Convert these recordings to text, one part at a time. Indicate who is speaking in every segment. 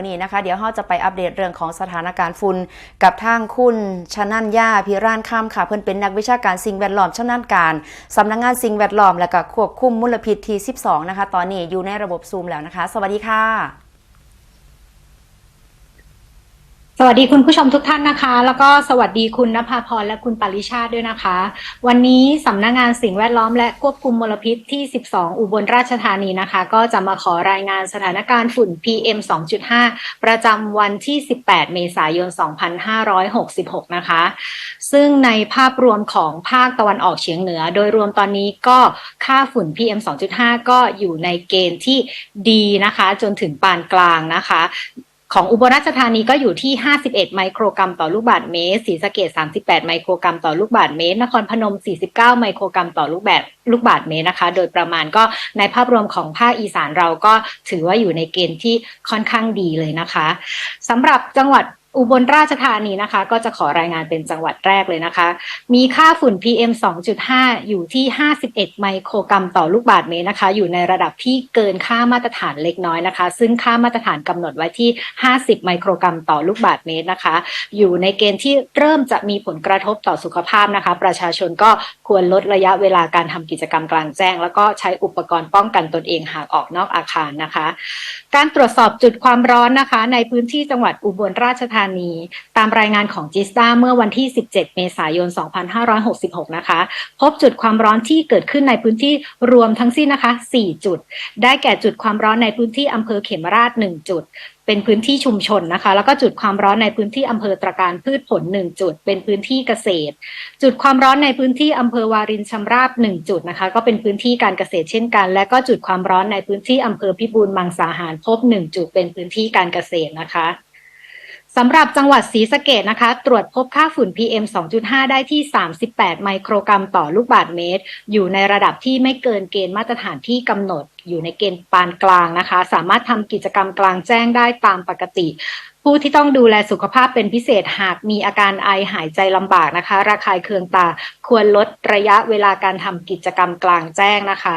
Speaker 1: วันนี้นะคะเดี๋ยวเราจะไปอัปเดตเรื่องของสถานการณ์ฝุ่นกับทางคุณชนันยาพิรานข้ามค่ะ เพื่อนเป็นนักวิชาการสิ่งแวดล้อมชำนาญการสำนักงานสิ่งแวดล้อมและก็ควบคุมมลพิษที 12 นะคะ ตอนนี้อยู่ในระบบซูมแล้วนะคะ สวัสดีค่ะ
Speaker 2: สวัสดีคุณผู้ชมทุกท่านนะคะ แล้วก็สวัสดีคุณนภาพรและคุณปริชาติด้วยนะคะ วันนี้สำนักงงานสิ่งแวดล้อมและควบคุมมลพิษที่ 12 อุบลราชธานีนะคะ ก็จะมาขอรายงานสถานการณ์ฝุ่น PM 2.5 ประจำวันที่ 18 เมษายน 2566 นะคะ ซึ่งในภาพรวมของภาคตะวันออกเฉียงเหนือ โดยรวมตอนนี้ก็ค่าฝุ่น PM 2.5 ก็อยู่ในเกณฑ์ที่ดีนะคะ จนถึงปานกลางนะคะ ของอุบลราชธานีก็อยู่ที่ 51 ไมโครกรัมต่อลูกบาศก์เมตรศรีสะเกด38 ไมโครกรัมต่อลูกบาศก์เมตร นครพนม 49 ไมโครกรัมต่อลูกบาศก์ลูกบาศก์เมตรนะคะ โดยประมาณก็ในภาพรวมของภาคอีสานเราก็ถือว่าอยู่ในเกณฑ์ที่ค่อนข้างดีเลยนะคะสำหรับจังหวัด อุบลราชธานีนะคะ ก็จะขอรายงานเป็นจังหวัดแรกเลยนะคะ มีค่าฝุ่น PM 2.5 อยู่ที่ 51 ไมโครกรัมต่อลูกบาศก์เมตรนะคะ อยู่ในระดับที่เกินค่ามาตรฐานเล็กน้อยนะคะ ซึ่งค่ามาตรฐานกำหนดไว้ที่ 50 ไมโครกรัมต่อลูกบาศก์เมตรนะคะ อยู่ในเกณฑ์ที่เริ่มจะมีผลกระทบต่อสุขภาพนะคะ ประชาชนก็ควรลดระยะเวลาการทำกิจกรรมกลางแจ้ง แล้วก็ใช้อุปกรณ์ป้องกันตนเองหากออกนอกอาคารนะคะ การตรวจสอบจุดความร้อนนะคะ ในพื้นที่จังหวัดอุบลราชธานี ตามรายงานของจิสตาเมื่อวันที่ 17 เมษายน 2566 นะคะ พบจุดความร้อนที่เกิดขึ้นในพื้นที่รวมทั้งสิ้นนะคะ 4 จุด ได้แก่จุดความร้อนในพื้นที่อำเภอเขมราช 1 จุดเป็นพื้นที่ชุมชนนะคะ แล้วก็จุดความร้อนในพื้นที่อำเภอตรการพืชผล 1 จุด เป็นพื้นที่เกษตร จุดความร้อนในพื้นที่อำเภอวารินชำราบ 1 จุดนะคะ ก็เป็นพื้นที่การเกษตรเช่นกัน และก็จุดความร้อนในพื้นที่อำเภอพิบูลมังสาหารพบ 1 จุด เป็นพื้นที่การเกษตรนะคะ สำหรับจังหวัดศรีสะเกดนะคะ ตรวจพบค่าฝุ่น PM 2.5 ได้ที่ 38 ไมโครกรัมต่อลูกบาศก์เมตร อยู่ในระดับที่ไม่เกินเกณฑ์มาตรฐานที่กำหนด อยู่ในเกณฑ์ปานกลางนะคะ สามารถทำกิจกรรมกลางแจ้งได้ตามปกติ ผู้ที่ต้องดูแลสุขภาพเป็นพิเศษหากมีอาการไอหายใจลำบากนะคะ ระคายเคืองตาควรลดระยะเวลาการทำกิจกรรมกลางแจ้งนะคะ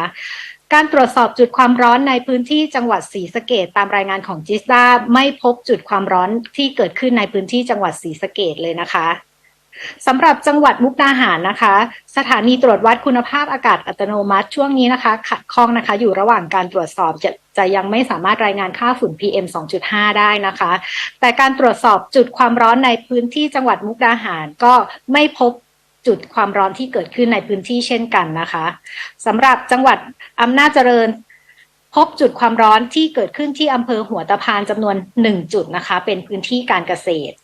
Speaker 2: การตรวจสอบจุดความร้อนในพื้นที่จังหวัดศรีสะเกดตามรายงานของจิสดาไม่พบจุดความร้อนที่เกิดขึ้นในพื้นที่จังหวัดศรีสะเกดเลยนะคะสำหรับจังหวัดมุกดาหารนะคะ สถานีตรวจวัดคุณภาพอากาศอัตโนมัติช่วงนี้นะคะ ขัดข้องนะคะ อยู่ระหว่างการตรวจสอบจะจะยังไม่สามารถรายงานค่าฝุ่น PM 2.5 ได้นะคะ แต่การตรวจสอบจุดความร้อนในพื้นที่จังหวัดมุกดาหารก็ไม่พบ จุดความร้อนที่เกิดขึ้นในพื้นที่เช่นกันนะคะสำหรับจังหวัดอำนาจเจริญ พบจุดความร้อนที่เกิดขึ้นที่อำเภอหัวตะพานจำนวน 1 จุดนะคะ เป็นพื้นที่การเกษตร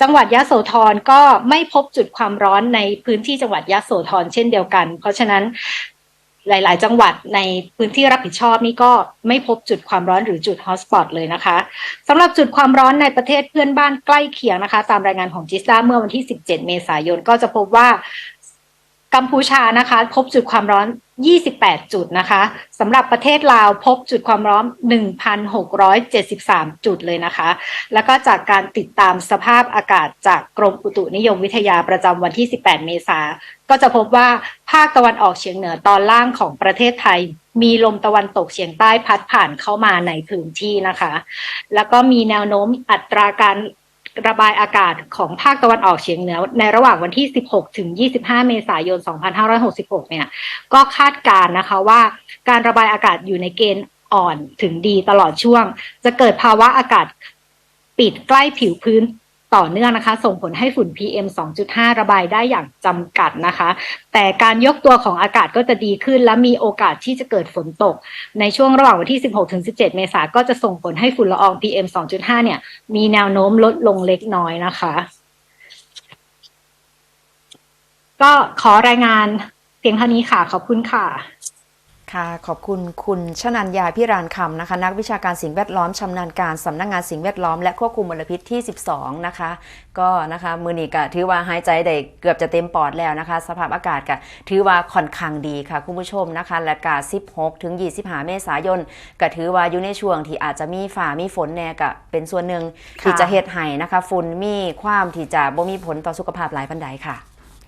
Speaker 2: จังหวัดยะโสธรก็ไม่พบจุดความร้อนในพื้นที่จังหวัดยะโสธรเช่นเดียวกัน เพราะฉะนั้น หลาย ๆ จังหวัดในพื้นที่รับผิดชอบนี่ก็ไม่พบจุดความร้อนหรือจุดฮอตสปอตเลยนะคะสำหรับจุดความร้อนในประเทศเพื่อนบ้านใกล้เคียงนะคะ ตามรายงานของจิสตาเมื่อวันที่ 17 เมษายนก็จะพบว่า กัมพูชานะคะ พบจุดความร้อน 28 จุดนะคะสำหรับประเทศลาวพบจุดความร้อน 1,673 จุดเลยนะคะ แล้วก็จากการติดตามสภาพอากาศจากกรมอุตุนิยมวิทยาประจำวันที่ 18 เมษาก็จะพบว่าภาคตะวันออกเฉียงเหนือตอนล่างของประเทศไทย มีลมตะวันตกเฉียงใต้พัดผ่านเข้ามาในพื้นที่นะคะ แล้วก็มีแนวโน้มอัตราการ ระบายอากาศของภาคตะวันออกเฉียงเหนือ ในระหว่างวันที่ 16 ถึง 25 เมษายน 2566 เนี่ย ก็คาดการณ์นะคะว่าการระบายอากาศอยู่ในเกณฑ์อ่อนถึงดีตลอดช่วง จะเกิดภาวะอากาศปิดใกล้ผิวพื้น ต่อเนื่องนะคะ ส่งผลให้ฝุ่น PM 2.5 ระบายได้อย่างจำกัดนะคะ แต่การยกตัวของอากาศก็จะดีขึ้น และมีโอกาสที่จะเกิดฝนตก ในช่วงระหว่างวันที่ 16ถึง17 เมษายนก็จะส่งผลให้ฝุ่นละออง PM 2.5 เนี่ย มีแนวโน้มลดลงเล็กน้อยนะคะ ก็ขอรายงานเพียงเท่านี้ค่ะ ขอบคุณค่ะ
Speaker 1: ค่ะขอบคุณคุณชนันยาพิรานคำนะคะ นักวิชาการสิ่งแวดล้อมชำนาญการสำนักงงานสิ่งแวดล้อมและควบคุมมลพิษที่ 12 นะคะ ก็นะคะมือนี้ก็ถือว่าหายใจได้เกือบจะเต็มปอดแล้วนะคะ สภาพอากาศก็ถือว่าค่อนข้างดีค่ะ คุณผู้ชมนะคะ และกา16 ถึง 25 เมษายนก็ถือว่าอยู่ในช่วงที่อาจจะมีฝ่ามีฝนแน่ก็เป็นส่วนหนึ่งที่จะเฮ็ดให้นะคะฝุ่นมีความที่จะบ่มีผลต่อสุขภาพหลายปันใดค่ะ